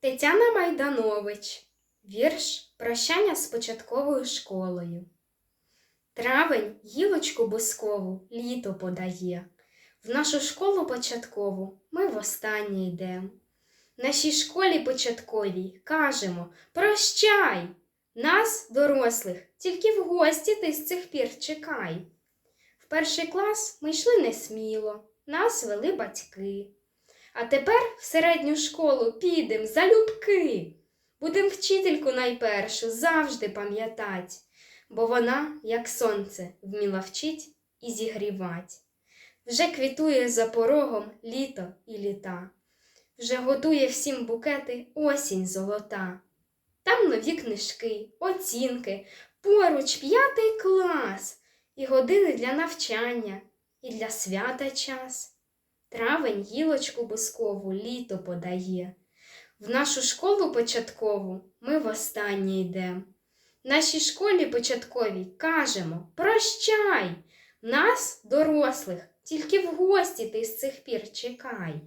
Тетяна Майданович. Вірш Прощання з початковою школою. Травень гілочку бускову літо подає. В нашу школу початкову ми востаннє йдем. Нашій школі початковій кажемо Прощай! Нас, дорослих, тільки в гості ти з цих пір чекай. В перший клас ми йшли несміло, нас вели батьки. А тепер в середню школу підем залюбки. Будем вчительку найпершу завжди пам'ятать, бо вона, як сонце, вміла вчить і зігрівать. Вже квітує за порогом літо і літа, вже готує всім букети осінь золота. Там нові книжки, оцінки, поруч п'ятий клас, і години для навчання, і для свята час. Травень гілочку бускову літо подає. В нашу школу початкову ми востаннє йдем. Нашій школі початковій кажемо Прощай! Нас, дорослих, тільки в гості ти з цих пір чекай.